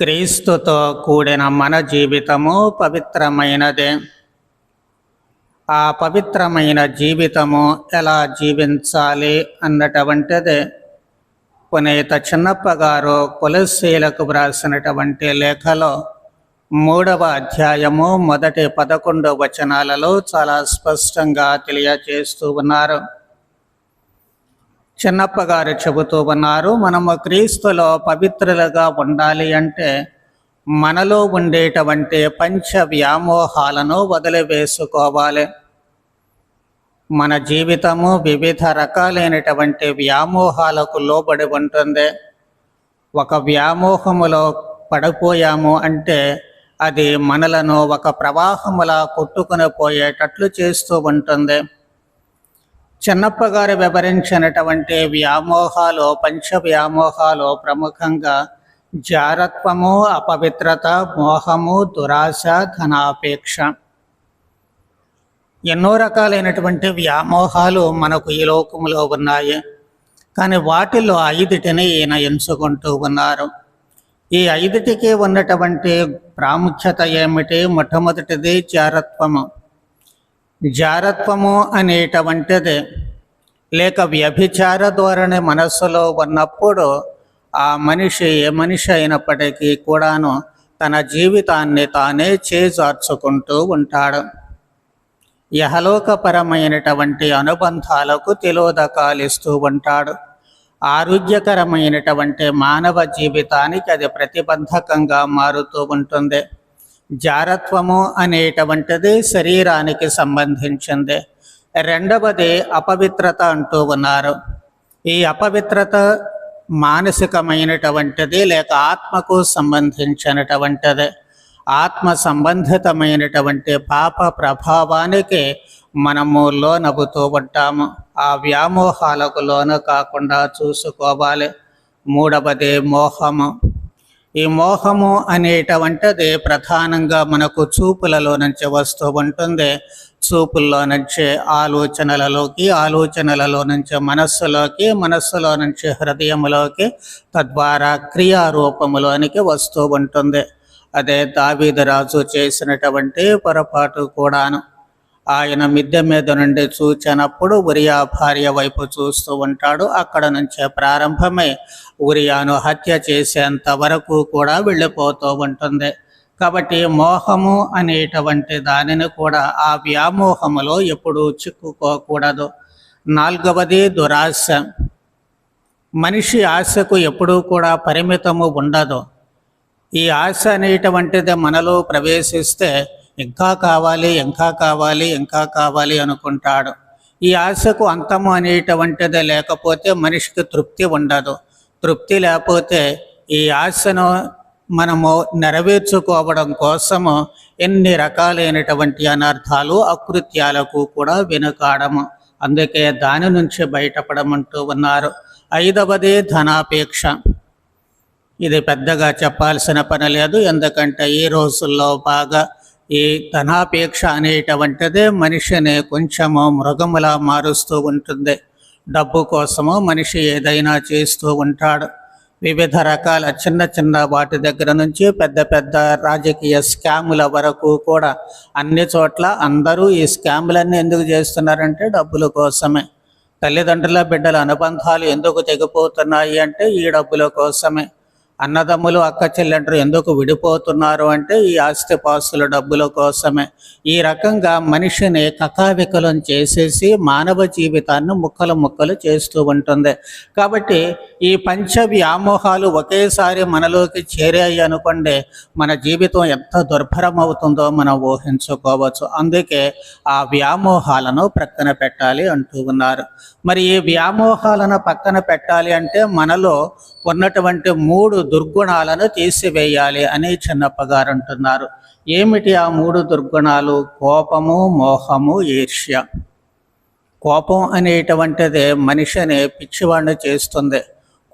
క్రీస్తుతో కూడిన మన జీవితము పవిత్రమైనదే. ఆ పవిత్రమైన జీవితము ఎలా జీవించాలి అన్నటువంటిదే. పునీత చిన్నప్ప గారు కులశీలకు వ్రాసినటువంటి లేఖలో మూడవ అధ్యాయము మొదటి పదకొండు వచనాలలో చాలా స్పష్టంగా తెలియజేస్తూ ఉన్నారు. చిన్నప్ప గారు చెబుతూ ఉన్నారు మనము క్రీస్తులో పవిత్రులుగా ఉండాలి అంటే మనలో ఉండేటువంటి పంచ వ్యామోహాలను వదిలివేసుకోవాలి. మన జీవితము వివిధ రకాలైనటువంటి వ్యామోహాలకు లోబడి ఉంటుంది. ఒక వ్యామోహములో పడిపోయాము అంటే అది మనలను ఒక ప్రవాహములా కొట్టుకుని పోయేటట్లు చేస్తూ ఉంటుంది. చిన్నప్ప గారు వివరించినటువంటి వ్యామోహాలు పంచ వ్యామోహాలు ప్రముఖంగా జారత్వము అపవిత్రత మోహము దురాశ ధనాపేక్ష. ఎన్నో రకాలైనటువంటి వ్యామోహాలు మనకు ఈ లోకంలో ఉన్నాయి. కానీ వాటిలో ఐదుటిని ఈయన ఎంచుకుంటూ ఉన్నారు. ఈ ఐదుటికి ఉన్నటువంటి ప్రాముఖ్యత ఏమిటి? మొట్టమొదటిది జారత్వము. జారత్వము అనేటువంటిది. లేక వ్యభిచార ధోరణి మనస్సులో ఉన్నప్పుడు ఆ మనిషి ఏ మనిషి అయినప్పటికీ కూడాను తన జీవితాన్ని తానే చేజార్చుకుంటూ ఉంటాడు. యహలోకపరమైనటువంటి అనుబంధాలకు తిలోదకాలిస్తూ ఉంటాడు. ఆరోగ్యకరమైనటువంటి మానవ జీవితానికి అది ప్రతిబంధకంగా మారుతూ ఉంటుంది. జారత్వము అనేటువంటిది శరీరానికి సంబంధించింది. రెండవది అపవిత్రత అంటూ ఉన్నారు. ఈ అపవిత్రత మానసికమైనటువంటిది లేక ఆత్మకు సంబంధించినటువంటిది. ఆత్మ సంబంధితమైనటువంటి పాప ప్రభావానికి మనము లోనవుతూ ఉంటాము. ఆ వ్యామోహాలకు లోను కాకుండా చూసుకోవాలి. మూడవది మోహము. ఈ మోహము అనేటువంటిది ప్రధానంగా మనకు చూపులలో నుంచి వస్తూ ఉంటుంది. చూపుల్లో నుంచి ఆలోచనలలోకి ఆలోచనలలో నుంచి మనస్సులోకి మనస్సులో నుంచి హృదయంలోకి తద్వారా క్రియారూపములోనికి వస్తూ ఉంటుంది. అదే దావీదరాజు చేసినటువంటి పొరపాటు కూడాను. ఆయన మిద్దె మీద నుండి చూచినప్పుడు ఉరియా భార్య వైపు చూస్తూ ఉంటాడు. అక్కడ నుంచే ప్రారంభమై ఉరియాను హత్య చేసేంత వరకు కూడా వెళ్ళిపోతూ ఉంటుంది. కాబట్టి మోహము అనేటువంటి దానిని కూడా ఆ వ్యామోహములో ఎప్పుడూ చిక్కుకోకూడదు. నాలుగవది దురాశ. మనిషి ఆశకు ఎప్పుడూ కూడా పరిమితము ఉండదు. ఈ ఆశ అనేటువంటిది మనలో ప్రవేశిస్తే ఇంకా కావాలి ఇంకా కావాలి ఇంకా కావాలి అనుకుంటాడు. ఈ ఆశకు అంతము అనేటువంటిది లేకపోతే మనిషికి తృప్తి ఉండదు. తృప్తి లేకపోతే ఈ ఆశను మనము నెరవేర్చుకోవడం కోసము ఎన్ని రకాలైనటువంటి అనర్థాలు అకృత్యాలకు కూడా వెనుకాడము. అందుకే దాని నుంచి బయటపడమంటూ ఉన్నారు. ఐదవది ధనాపేక్ష. ఇది పెద్దగా చెప్పాల్సిన పని లేదు. ఎందుకంటే ఈ రోజుల్లో బాగా ఈ ధనాపేక్ష అనేటువంటిదే మనిషిని కొంచెము మృగములా మారుస్తూ ఉంటుంది. డబ్బు కోసము మనిషి ఏదైనా చేస్తూ ఉంటాడు. వివిధ రకాల చిన్న చిన్న వాటి దగ్గర నుంచి పెద్ద పెద్ద రాజకీయ స్కాముల వరకు కూడా అన్ని చోట్ల అందరూ ఈ స్కాములన్నీ ఎందుకు చేస్తున్నారంటే డబ్బుల కోసమే. తల్లిదండ్రుల బిడ్డల అనుబంధాలు ఎందుకు తెగిపోతున్నాయి అంటే ఈ డబ్బుల కోసమే. అన్నదమ్ములు అక్క చెల్లెండ్రు ఎందుకు విడిపోతున్నారు అంటే ఈ ఆస్తిపాస్తుల డబ్బుల కోసమే. ఈ రకంగా మనిషిని కకావికలం చేసేసి మానవ జీవితాన్ని ముక్కలు ముక్కలు చేస్తూ ఉంటుంది. కాబట్టి ఈ పంచ వ్యామోహాలు ఒకేసారి మనలోకి చేరాయి అనుకోండి మన జీవితం ఎంత దుర్భరం అవుతుందో మనం ఊహించుకోవచ్చు. అందుకే ఆ వ్యామోహాలను ప్రక్కన పెట్టాలి అంటూ ఉన్నారు. మరి ఈ వ్యామోహాలను పక్కన పెట్టాలి అంటే మనలో ఉన్నటువంటి మూడు దుర్గుణాలను తీసివేయాలి అని చిన్నప్ప గారు అంటున్నారు. ఏమిటి ఆ మూడు దుర్గుణాలు? కోపము మోహము ఈర్ష్య. కోపం అనేటువంటిది మనిషిని పిచ్చివాడిని చేస్తుంది.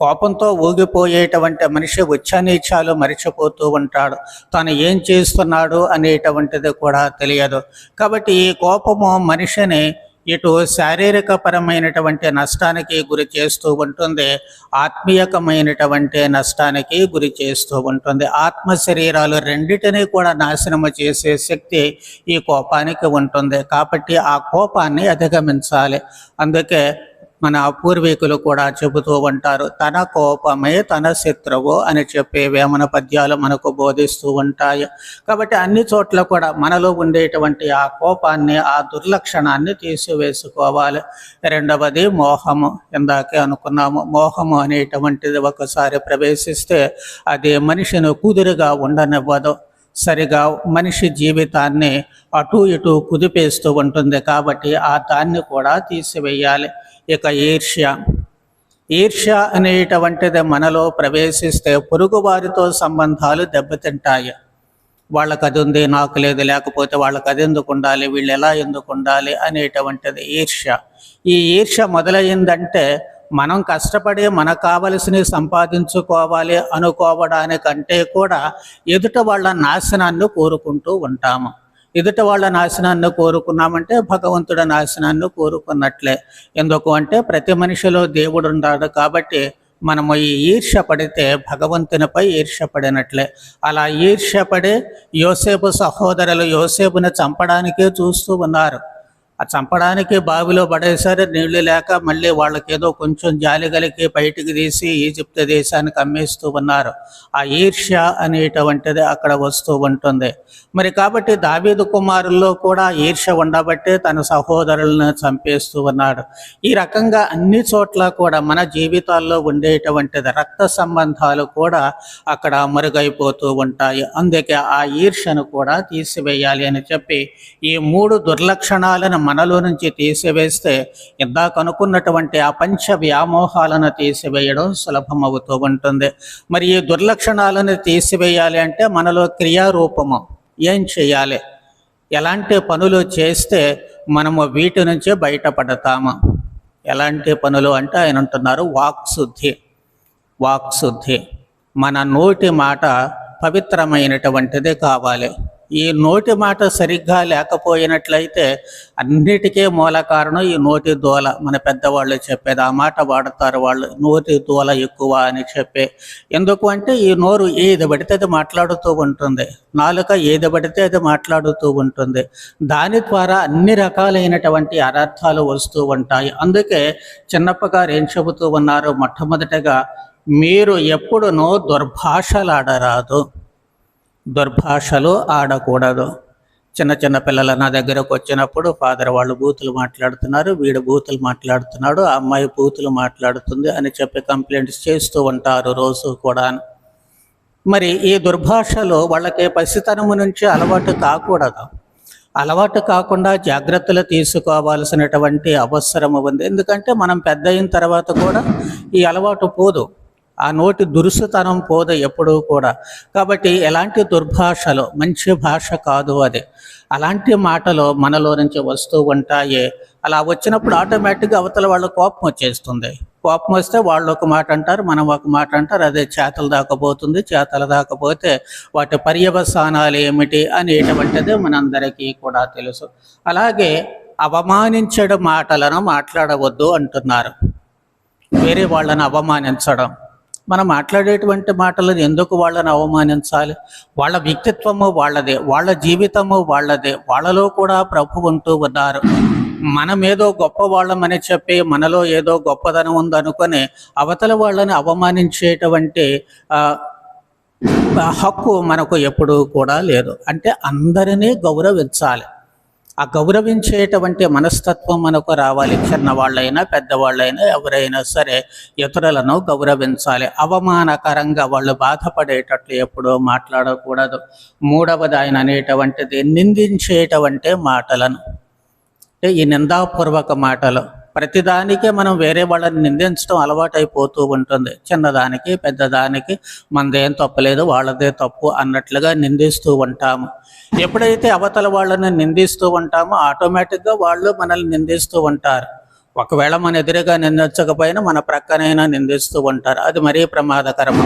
కోపంతో ఊగిపోయేటువంటి మనిషి ఉచ్చనీచాలు మరిచిపోతూ ఉంటాడు. తను ఏం చేస్తున్నాడు అనేటువంటిది కూడా తెలియదు. కాబట్టి ఈ కోపము మనిషిని ఇటు శారీరక పరమైనటువంటి నష్టానికి గురి చేస్తూ ఉంటుంది ఆత్మీయకమైనటువంటి నష్టానికి గురి చేస్తూ ఉంటుంది. ఆత్మ శరీరాలు రెండిటిని కూడా నాశనము చేసే శక్తి ఈ కోపానికి ఉంటుంది. కాబట్టి ఆ కోపాన్ని అధిగమించాలి. అందుకే మన పూర్వీకులు కూడా చెబుతూ ఉంటారు తన కోపమే తన శత్రువు అని చెప్పే వేమన పద్యాలు మనకు బోధిస్తూ ఉంటాయి. కాబట్టి అన్ని చోట్ల కూడా మనలో ఉండేటువంటి ఆ కోపాన్ని ఆ దుర్లక్షణాన్ని తీసివేసుకోవాలి. రెండవది మోహము. ఇందాకే అనుకున్నాము మోహము అనేటువంటిది ఒకసారి ప్రవేశిస్తే అది మనిషిని కుదురుగా ఉండనివ్వదు. సరిగా మనిషి జీవితాన్ని అటు ఇటు కుదిపేస్తూ ఉంటుంది కాబట్టి ఆ దాన్ని కూడా తీసివేయాలి. ఇక ఈర్ష్య. ఈర్ష్య అనేటువంటిది మనలో ప్రవేశిస్తే పొరుగువారితో సంబంధాలు దెబ్బతింటాయి. వాళ్ళకి అది ఉంది నాకు లేదు లేకపోతే వాళ్ళకి అది ఎందుకు ఉండాలి వీళ్ళు ఎలా ఎందుకు ఉండాలి అనేటువంటిది ఈర్ష్య. ఈ ఈర్ష్య మొదలైందంటే మనం కష్టపడి మనకు కావలసినవి సంపాదించుకోవాలి అనుకోవడానికంటే కూడా ఎదుట వాళ్ళ నాశనాన్ని కోరుకుంటూ ఉంటాము. ఎదుట వాళ్ళ నాశనాన్ని కోరుకున్నామంటే భగవంతుడి నాశనాన్ని కోరుకున్నట్లే. ఎందుకు అంటే ప్రతి మనిషిలో దేవుడు ఉన్నాడు కాబట్టి మనము ఈ ఈర్ష్య పడితే భగవంతునిపై ఈర్ష్య పడినట్లే. అలా ఈర్ష్య పడి యోసేపు సహోదరులు యోసేపుని చంపడానికే చూస్తూ ఉన్నారు. ఆ చంపడానికి బావిలో పడేసరి నీళ్ళు లేక మళ్ళీ వాళ్ళకి ఏదో కొంచెం జాలి కలిగి బయటికి తీసి ఈజిప్ట్ దేశానికి అమ్మేస్తూ ఉన్నారు. ఆ ఈర్ష్య అనేటువంటిది అక్కడ వస్తూ ఉంటుంది. మరి కాబట్టి దావీదు కుమారుల్లో కూడా ఈర్ష్య ఉండబట్టే తన సహోదరులను చంపేస్తూ ఉన్నాడు. ఈ రకంగా అన్ని చోట్ల కూడా మన జీవితాల్లో ఉండేటువంటిది రక్త సంబంధాలు కూడా అక్కడ మరుగైపోతూ ఉంటాయి. అందుకే ఆ ఈర్ష్యను కూడా తీసివేయాలి అని చెప్పి ఈ మూడు దుర్లక్షణాలను మనలో నుంచి తీసివేస్తే ఇందాక అనుకున్నటువంటి ఆ పంచ వ్యామోహాలను తీసివేయడం సులభమవుతూ ఉంటుంది. మరి ఈ దుర్లక్షణాలను తీసివేయాలి అంటే మనలో క్రియారూపము ఏం చేయాలి? ఎలాంటి పనులు చేస్తే మనము వీటి నుంచి బయటపడతాము? ఎలాంటి పనులు అంటే ఆయన అంటున్నారు వాక్శుద్ధి వాక్శుద్ధి మన నోటి మాట పవిత్రమైనటువంటిది కావాలి. ఈ నోటి మాట సరిగ్గా లేకపోయినట్లయితే అన్నిటికీ మూల కారణం ఈ నోటి దోల. మన పెద్దవాళ్ళు చెప్పేది ఆ మాట వాడతారు వాళ్ళు నోటి దోల ఎక్కువ అని చెప్పే. ఎందుకు అంటే ఈ నోరు ఏది పడితే అది మాట్లాడుతూ ఉంటుంది. నాలుక ఏది పడితే అది మాట్లాడుతూ ఉంటుంది. దాని ద్వారా అన్ని రకాలైనటువంటి అనర్థాలు వస్తూ ఉంటాయి. అందుకే చిన్నప్పగారు ఏం చెబుతూ ఉన్నారు? మొట్టమొదటగా మీరు ఎప్పుడునో దుర్భాషలాడరాదు. దుర్భాషలు ఆడకూడదు. చిన్న చిన్న పిల్లలు నా దగ్గరకు వచ్చినప్పుడు ఫాదర్ వాళ్ళు బూతులు మాట్లాడుతున్నారు వీడు బూతులు మాట్లాడుతున్నాడు ఆ అమ్మాయి బూతులు మాట్లాడుతుంది అని చెప్పి కంప్లైంట్స్ చేస్తూ ఉంటారు రోజు కూడా. మరి ఈ దుర్భాషలో వాళ్ళకి పసితనము నుంచి అలవాటు కాకూడదు. అలవాటు కాకుండా జాగ్రత్తలు తీసుకోవాల్సినటువంటి అవసరం ఉంది. ఎందుకంటే మనం పెద్ద అయిన తర్వాత కూడా ఈ అలవాటు పోదు. ఆ నోటి దురుసుతనం పోదు ఎప్పుడూ కూడా. కాబట్టి ఎలాంటి దుర్భాషలు మంచి భాష కాదు అది. అలాంటి మాటలు మనలో నుంచి వస్తూ ఉంటాయి. అలా వచ్చినప్పుడు ఆటోమేటిక్గా అవతల వాళ్ళ కోపం వచ్చేస్తుంది. కోపం వస్తే వాళ్ళు ఒక మాట అంటారు మనం ఒక మాట అంటారు అదే చేతలు దాకపోతుంది చేతలు దాకపోతే వాటి పర్యవసానాలు ఏమిటి అనేటువంటిది మనందరికీ కూడా తెలుసు. అలాగే అవమానించడం మాటలను మాట్లాడవద్దు అంటున్నారు. వేరే వాళ్ళని అవమానించడం. మనం మాట్లాడేటువంటి మాటలను ఎందుకు వాళ్ళని అవమానించాలి? వాళ్ళ వ్యక్తిత్వము వాళ్ళదే వాళ్ళ జీవితము వాళ్ళదే వాళ్ళలో కూడా ప్రభు ఉంటూ ఉన్నారు. మనం ఏదో గొప్ప వాళ్ళమని చెప్పి మనలో ఏదో గొప్పదనం ఉందనుకొని అవతల వాళ్ళని అవమానించేటువంటి ఆ హక్కు మనకు ఎప్పుడూ కూడా లేదు. అంటే అందరినీ గౌరవించాలి. ఆ గౌరవించేటువంటి మనస్తత్వం మనకు రావాలి. చిన్నవాళ్ళైనా పెద్దవాళ్ళైనా ఎవరైనా సరే ఇతరులను గౌరవించాలి. అవమానకరంగా వాళ్ళు బాధపడేటట్లు ఎప్పుడూ మాట్లాడకూడదు. మూడవది ఆయన అనేటువంటిది నిందించేటువంటి మాటలను. ఈ నిందాపూర్వక మాటలు. ప్రతిదానికే మనం వేరే వాళ్ళని నిందించడం అలవాటైపోతూ ఉంటుంది. చిన్నదానికి పెద్దదానికి మనదేం తప్పలేదు వాళ్ళదే తప్పు అన్నట్లుగా నిందిస్తూ ఉంటాము. ఎప్పుడైతే అవతల వాళ్ళని నిందిస్తూ ఉంటామో ఆటోమేటిక్గా వాళ్ళు మనల్ని నిందిస్తూ ఉంటారు. ఒకవేళ మన ఎదురుగా నిందించకపోయినా మన ప్రక్కనైనా నిందిస్తూ ఉంటారు. అది మరీ ప్రమాదకరము.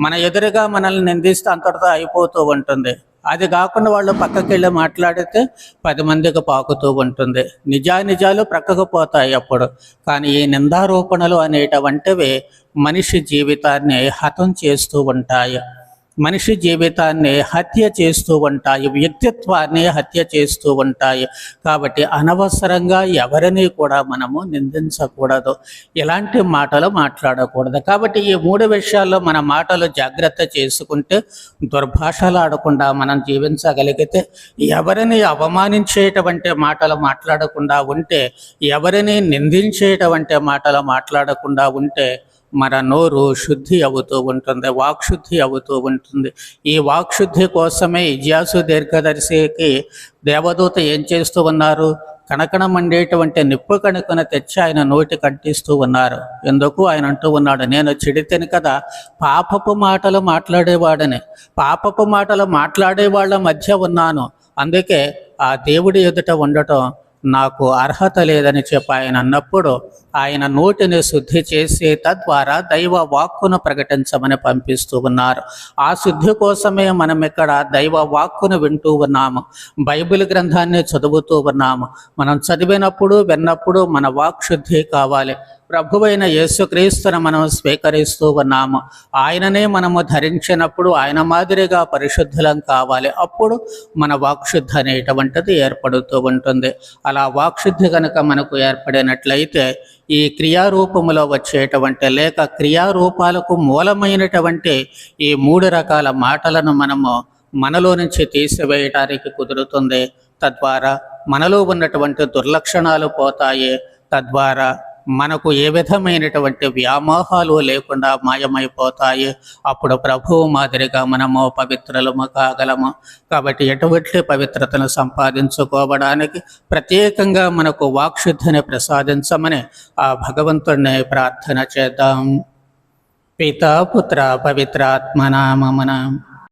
మన ఎదురుగా మనల్ని నిందిస్తే అంతటితో అయిపోతూ ఉంటుంది. అది కాకుండా వాళ్ళు పక్కకి వెళ్ళి మాట్లాడితే పది మందికి పాకుతూ ఉంటుంది. నిజానిజాలు ప్రక్కకు పోతాయి అప్పుడు. కానీ ఈ నిందారోపణలు అనేటువంటివి మనిషి జీవితాన్ని హతం చేస్తూ ఉంటాయి. మనిషి జీవితాన్ని హత్య చేస్తూ ఉంటాయి వ్యక్తిత్వాన్ని హత్య చేస్తూ ఉంటాయి. కాబట్టి అనవసరంగా ఎవరిని కూడా మనము నిందించకూడదు. ఇలాంటి మాటలు మాట్లాడకూడదు. కాబట్టి ఈ మూడు విషయాల్లో మన మాటలు జాగ్రత్త చేసుకుంటే దుర్భాషలాడకుండా మనం జీవించగలిగితే ఎవరిని అవమానించేటువంటి మాటలు మాట్లాడకుండా ఉంటే ఎవరిని నిందించేటువంటి మాటలు మాట్లాడకుండా ఉంటే మన నోరు శుద్ధి అవుతూ ఉంటుంది వాక్శుద్ధి అవుతూ ఉంటుంది. ఈ వాక్శుద్ధి కోసమే ఇజ్యాసు దీర్ఘదర్శికి దేవదూత ఏం చేస్తూ ఉన్నారు? కణకణ మండేటువంటి నిప్పు కణుకన తెచ్చి ఆయన నోటి కంటిస్తూ ఉన్నారు. ఎందుకు? ఆయన అంటూ ఉన్నాడు నేను చెడితేను కదా పాపపు మాటలు మాట్లాడేవాడని. పాపపు మాటలు మాట్లాడే వాళ్ళ మధ్య ఉన్నాను. అందుకే ఆ దేవుడి ఎదుట ఉండటం నాకు అర్హత లేదని చెప్పి ఆయన అన్నప్పుడు ఆయన నోటిని శుద్ధి చేసి తద్వారా దైవ వాక్కును ప్రకటించమని పంపిస్తూ ఉన్నారు. ఆ శుద్ధి కోసమే మనం ఇక్కడ దైవ వాక్కును వింటూ ఉన్నాము. బైబిల్ గ్రంథాన్ని చదువుతూ ఉన్నాము. మనం చదివినప్పుడు విన్నప్పుడు మన వాక్ శుద్ధి కావాలి. ప్రభువైన యేసుక్రీస్తును మనం స్వీకరిస్తూ ఉన్నాము. ఆయననే మనము ధరించినప్పుడు ఆయన మాదిరిగా పరిశుద్ధులం కావాలి. అప్పుడు మన వాక్శుద్ధి అనేటువంటిది ఏర్పడుతూ ఉంటుంది. అలా వాక్శుద్ధి కనుక మనకు ఏర్పడినట్లయితే ఈ క్రియారూపములో వచ్చేటువంటి లేక క్రియారూపాలకు మూలమైనటువంటి ఈ మూడు రకాల మాటలను మనము మనలో నుంచి తీసివేయటానికి కుదురుతుంది. తద్వారా మనలో ఉన్నటువంటి దుర్లక్షణాలు పోతాయి. తద్వారా మనకు ఏ విధమైనటువంటి వ్యామోహాలు లేకుండా మాయమైపోతాయి? అప్పుడు ప్రభువు మాదిరిగా మనము పవిత్రలము కాగలము. కాబట్టి ఎటువంటి పవిత్రతను సంపాదించుకోవడానికి ప్రత్యేకంగా మనకు వాక్శుద్ధిని ప్రసాదించమని ఆ భగవంతుడిని ప్రార్థన చేద్దాం. పితాపుత్ర పుత్ర